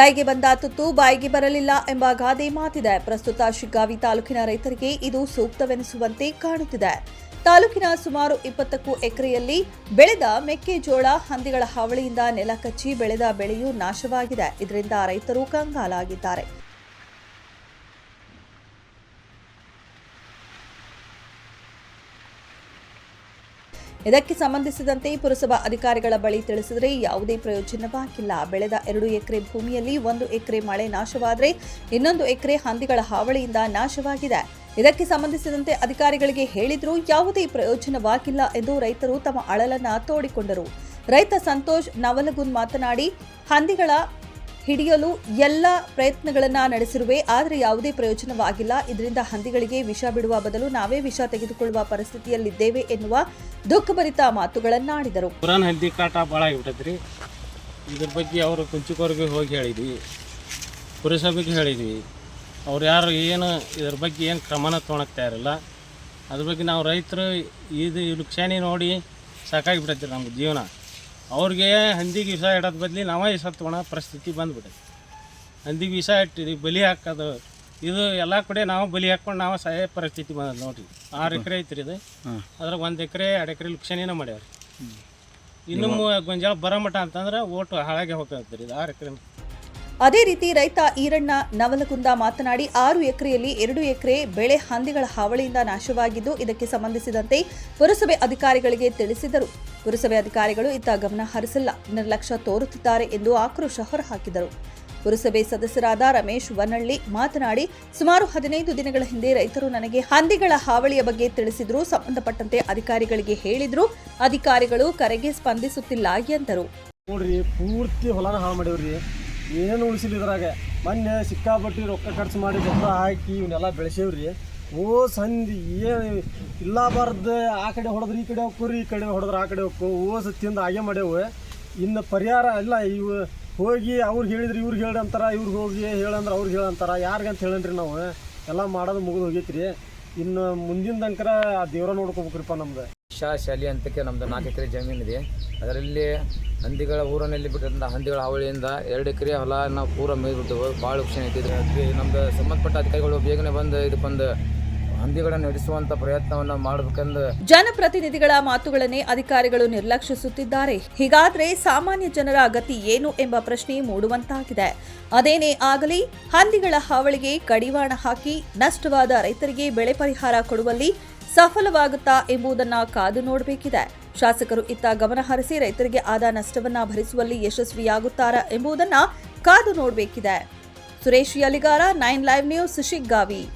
ಕೈಗೆ ಬಂದ ತುತ್ತು ಬಾಯಿಗೆ ಬರಲಿಲ್ಲ ಎಂಬ ಗಾದೆ ಮಾತಿದೆ. ಪ್ರಸ್ತುತ ಶಿಗ್ಗಾವಿ ತಾಲೂಕಿನ ರೈತರಿಗೆ ಇದು ಸೂಕ್ತವೆನಿಸುವಂತೆ ಕಾಣುತ್ತಿದೆ. ತಾಲೂಕಿನ ಸುಮಾರು ಇಪ್ಪತ್ತಕ್ಕೂ ಎಕರೆಯಲ್ಲಿ ಬೆಳೆದ ಮೆಕ್ಕೆಜೋಳ ಹಂದಿಗಳ ಹಾವಳಿಯಿಂದ ನೆಲ ಕಚ್ಚಿ ಬೆಳೆದ ಬೆಳೆಯೂ ನಾಶವಾಗಿದೆ. ಇದರಿಂದ ರೈತರು ಕಂಗಾಲಾಗಿದ್ದಾರೆ. ಇದಕ್ಕೆ ಸಂಬಂಧಿಸಿದಂತೆ ಪುರಸಭಾ ಅಧಿಕಾರಿಗಳ ಬಳಿ ತಿಳಿಸಿದರೆ ಯಾವುದೇ ಪ್ರಯೋಜನವಾಗಿಲ್ಲ ಬೆಳೆದ ಎರಡು ಎಕರೆ ಭೂಮಿಯಲ್ಲಿ ಒಂದು ಎಕರೆ ಮಳೆ ನಾಶವಾದರೆ ಇನ್ನೊಂದು ಎಕರೆ ಹಂದಿಗಳ ಹಾವಳಿಯಿಂದ ನಾಶವಾಗಿದೆ. ಇದಕ್ಕೆ ಸಂಬಂಧಿಸಿದಂತೆ ಅಧಿಕಾರಿಗಳಿಗೆ ಹೇಳಿದರೂ ಯಾವುದೇ ಪ್ರಯೋಜನವಾಗಿಲ್ಲ ಎಂದು ರೈತರು ತಮ್ಮ ಅಳಲನ್ನ ತೋಡಿಕೊಂಡರು. ರೈತ ಸಂತೋಷ್ ನವಲಗುನ್ ಮಾತನಾಡಿ, ಹಂದಿಗಳ ಹಿಡಿಯಲು ಎಲ್ಲ ಪ್ರಯತ್ನಗಳನ್ನು ನಡೆಸಿರುವೆ, ಆದರೆ ಯಾವುದೇ ಪ್ರಯೋಜನವಾಗಿಲ್ಲ. ಇದರಿಂದ ಹಂದಿಗಳಿಗೆ ವಿಷ ಬಿಡುವ ಬದಲು ನಾವೇ ವಿಷ ತೆಗೆದುಕೊಳ್ಳುವ ಪರಿಸ್ಥಿತಿಯಲ್ಲಿದ್ದೇವೆ ಎನ್ನುವ ದುಃಖಭರಿತ ಮಾತುಗಳನ್ನಾಡಿದರು. ಪುರಾಣ ಹಂದಿ ಕಾಟ ಭಾಳ ಆಗಿಬಿಟ್ಟದ್ರಿ. ಇದ್ರ ಬಗ್ಗೆ ಅವರು ಕುಂಚಿಕೋರ್ಗೆ ಹೋಗಿ ಹೇಳಿದ್ವಿ. ಪುರಸಭೆಗೆ ಹೇಳಿದ್ವಿ. ಅವ್ರು ಯಾರು ಏನು ಇದ್ರ ಬಗ್ಗೆ ಏನು ಕ್ರಮನ ತೊಗೊಳಕ್ ತಯಾರಿಲ್ಲ. ಅದ್ರ ಬಗ್ಗೆ ನಾವು ರೈತರು ಇದು ಈ ಲುಕ್ಷಾನಿ ನೋಡಿ ಸಾಕಾಗಿಬಿಟ್ಟೈತಿ ನಮ್ಗೆ ಜೀವನ. ಅವ್ರಿಗೆ ಹಂದಿಗೆ ವಿಷ ಇಡೋದ್ ಬದಲಿ ನಾವೇ ತೊಗೊಳೋ ಪರಿಸ್ಥಿತಿ ಬಂದ್ಬಿಟ್ಟೈತಿ. ಹಂದಿಗೆ ವಿಷ ಇಟ್ಟಿದ್ವಿ ಬಲಿ ಹಾಕೋದು ಇದು ಎಲ್ಲ ಕಡೆ ನಾವು ಬಲಿ ಹಾಕ್ಕೊಂಡು ನಾವು ಸಹಾಯ ಪರಿಸ್ಥಿತಿ ಬಂದ ನೋಡ್ರಿ. ಆರು ಎಕರೆ ಐತ್ರಿ ಇದು. ಅದ್ರಾಗ ಒಂದು ಎಕರೆ ಎರಡು ಎಕರೆ ಲಕ್ಷಣೇನ ಮಾಡ್ಯಾವ್ರಿ. ಇನ್ನು ಗೊಂಜಾಳ ಗೊಂಜಾಳ ಬರಮಟ ಅಂತಂದ್ರೆ ಓಟು ಹೋಗ್ತಾ ಇರ್ತೀರಿ ಇದು ಆರು ಎಕರೆ. ಅದೇ ರೀತಿ ರೈತ ಈರಣ್ಣ ನವಲಕುಂದ ಮಾತನಾಡಿ ಆರು ಎಕರೆಯಲ್ಲಿ ಎರಡು ಎಕರೆ ಬೆಳೆ ಹಂದಿಗಳ ಹಾವಳಿಯಿಂದ ನಾಶವಾಗಿದ್ದು, ಇದಕ್ಕೆ ಸಂಬಂಧಿಸಿದಂತೆ ಪುರಸಭೆ ಅಧಿಕಾರಿಗಳಿಗೆ ತಿಳಿಸಿದರು. ಪುರಸಭೆ ಅಧಿಕಾರಿಗಳು ಇತ್ತ ಗಮನ ಹರಿಸಿಲ್ಲ, ನಿರ್ಲಕ್ಷ್ಯ ತೋರುತ್ತಿದ್ದಾರೆ ಎಂದು ಆಕ್ರೋಶ ಹೊರಹಾಕಿದರು. ಪುರಸಭೆ ಸದಸ್ಯರಾದ ರಮೇಶ್ ವನಳ್ಳಿ ಮಾತನಾಡಿ, ಸುಮಾರು ಹದಿನೈದು ದಿನಗಳ ಹಿಂದೆ ರೈತರು ನನಗೆ ಹಂದಿಗಳ ಹಾವಳಿಯ ಬಗ್ಗೆ ತಿಳಿಸಿದ್ರು, ಸಂಬಂಧಪಟ್ಟಂತೆ ಅಧಿಕಾರಿಗಳಿಗೆ ಹೇಳಿದ್ರು, ಅಧಿಕಾರಿಗಳು ಕರೆಗೆ ಸ್ಪಂದಿಸುತ್ತಿಲ್ಲ, ಎಂದರು. ನೋಡ್ರಿ, ಪೂರ್ತಿ ಹೊಲನ ಹಾಳು ಮಾಡೀವ್ರಿ. ಏನು ಉಳಿಸಿಲ್ಲ ಇದ್ರಾಗ? ಮೊನ್ನೆ ಸಿಕ್ಕಾಪಟ್ಟಿ ರೊಕ್ಕ ಖರ್ಚು ಮಾಡಿ ಗೊಬ್ಬರ ಹಾಕಿ ಇವನ್ನೆಲ್ಲ ಬೆಳೆಸೇವ್ರಿ. ಓ ಸಂಧಿ ಏನು ಇಲ್ಲ ಬಾರ್ದು, ಆ ಕಡೆ ಹೊಡೆದ್ರೆ ಈ ಕಡೆ ಹೋಗ್ಕೋರಿ ಈ ಕಡೆ ಹೊಡೆದ್ರೆ ಆ ಕಡೆ ಹೋಗ್ಕೋ ಓ ಸತ್ತಿಂದ ಹಾಗೆ ಮಾಡ್ಯವು. ಇನ್ನು ಪರಿಹಾರ ಇಲ್ಲ, ಇವು ಹೋಗಿ ಅವ್ರಿಗೆ ಹೇಳಿದ್ರೆ ಇವ್ರಿಗೆ ಹೇಳಿ ಅಂತಾರೆ ಇವ್ರಿಗೆ ಹೋಗಿ ಹೇಳಂದ್ರೆ ಅವ್ರಿಗೆ ಹೇಳಂತಾರೆ ಯಾರಿಗಂತ ಹೇಳನ್ರಿ ನಾವು? ಎಲ್ಲ ಮಾಡೋದು ಮುಗಿದು ಹೋಗೈತ್ರಿ. ಇನ್ನು ಮುಂದಿನ ತನಕ ಆ ದೇವ್ರ ನೋಡ್ಕೋಬೇಕ್ರಿಪ್ಪ ನಮ್ದು ಶಾ ಶಾಲಿ ಅಂತಕ್ಕೆ ನಮ್ಮದು ನಾಲ್ಕು ಎಕರೆ ಜಮೀನಿದೆ ಅದರಲ್ಲಿ ಹಂದಿಗಳ ಊರಿನಲ್ಲಿ ಬಿಟ್ಟಂಥ ಹಂದಿಗಳ ಹಾವಳಿಯಿಂದ ಎರಡು ಎಕರೆ ಹೊಲ ನಾವು ಪೂರ ಮೇಯ್ಬಿಟ್ಟೆವು ಭಾಳ ಇದ್ದಿದ್ರೆ ಅದಕ್ಕೆ ನಮ್ಮದು ಸಂಬಂಧಪಟ್ಟ ಅಧಿಕಾರಿಗಳು ಬೇಗನೆ ಬಂದು ಇದಕ್ಕೊಂದು ಹಂದಿಗಳನ್ನು ನಡೆಸುವಂತ ಪ್ರಯತ್ನವನ್ನು ಮಾಡಬೇಕೆಂದು ಜನಪ್ರತಿನಿಧಿಗಳ ಮಾತುಗಳನ್ನೇ ಅಧಿಕಾರಿಗಳು ನಿರ್ಲಕ್ಷಿಸುತ್ತಿದ್ದಾರೆ. ಹೀಗಾದ್ರೆ ಸಾಮಾನ್ಯ ಜನರ ಅಗತಿ ಏನು ಎಂಬ ಪ್ರಶ್ನೆ ಮೂಡುವಂತಾಗಿದೆ. ಅದೇನೇ ಆಗಲಿ, ಹಂದಿಗಳ ಹಾವಳಿಗೆ ಕಡಿವಾಣ ಹಾಕಿ ನಷ್ಟವಾದ ರೈತರಿಗೆ ಬೆಳೆ ಪರಿಹಾರ ಕೊಡುವಲ್ಲಿ ಸಫಲವಾಗುತ್ತಾ ಎಂಬುದನ್ನ ಕಾದು ನೋಡಬೇಕಿದೆ. ಶಾಸಕರು ಇತ್ತ ಗಮನ ಹರಿಸಿ ರೈತರಿಗೆ ಆದ ನಷ್ಟವನ್ನ ಭರಿಸುವಲ್ಲಿ ಯಶಸ್ವಿಯಾಗುತ್ತಾರಾ ಎಂಬುದನ್ನ ಕಾದು ನೋಡಬೇಕಿದೆ. Suresh Yaligar, nine live news, Shiggavi.